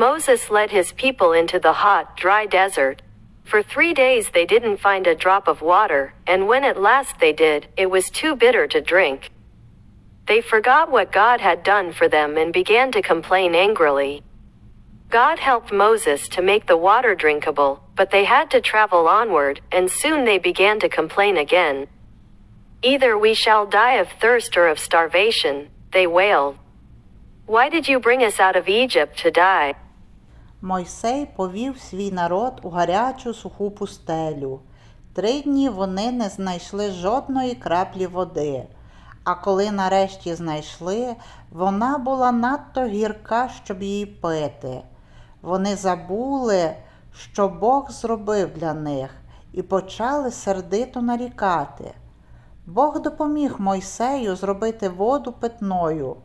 Moses led his people into the hot, dry desert. For three days they didn't find a drop of water, and when at last they did, it was too bitter to drink. They forgot what God had done for them and began to complain angrily. God helped Moses to make the water drinkable, but they had to travel onward, and soon they began to complain again. Either we shall die of thirst or of starvation, they wailed. Why did you bring us out of Egypt to die? Мойсей повів свій народ у гарячу суху пустелю. Три дні вони не знайшли жодної краплі води. А коли нарешті знайшли, вона була надто гірка, щоб її пити. Вони забули, що Бог зробив для них, і почали сердито нарікати. Бог допоміг Мойсею зробити воду питною,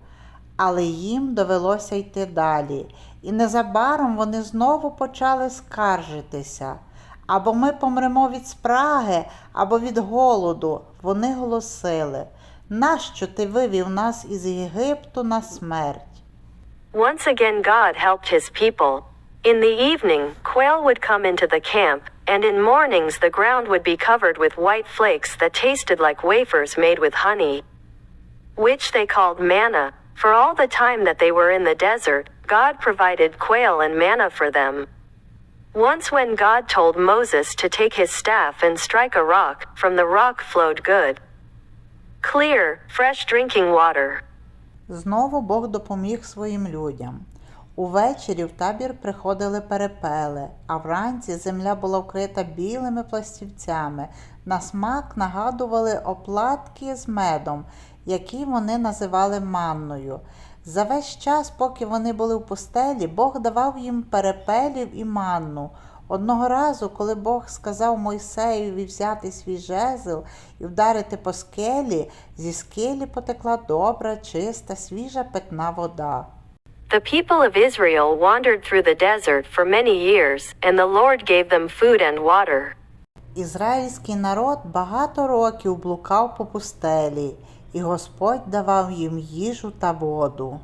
але їм довелося йти далі, і незабаром вони знову почали скаржитися. Або ми помремо від спраги, або від голоду. Вони голосили. Нащо ти вивів нас із Єгипту на смерть? Once again, God helped his people. In the evening, quail would come into the camp, and in mornings, the ground would be covered with white flakes that tasted like wafers made with honey, which they called manna. For all the time that they were in the desert, God provided quail and manna for them. Once, when God told Moses to take his staff and strike a rock, from the rock flowed good, clear, fresh drinking water. Знову Бог допоміг своїм людям. Увечері в табір приходили перепели, а вранці земля була вкрита білими пластівцями. На смак нагадували оплатки з медом, які вони називали манною. За весь час, поки вони були в пустелі, Бог давав їм перепелів і манну. Одного разу, коли Бог сказав Мойсеєві взяти свій жезл і вдарити по скелі, зі скелі потекла добра, чиста, свіжа питна вода. The people of Israel wandered through the desert for many years, and the Lord gave them food and water. Ізраїльський народ багато років блукав по пустелі, і Господь давав їм їжу та воду.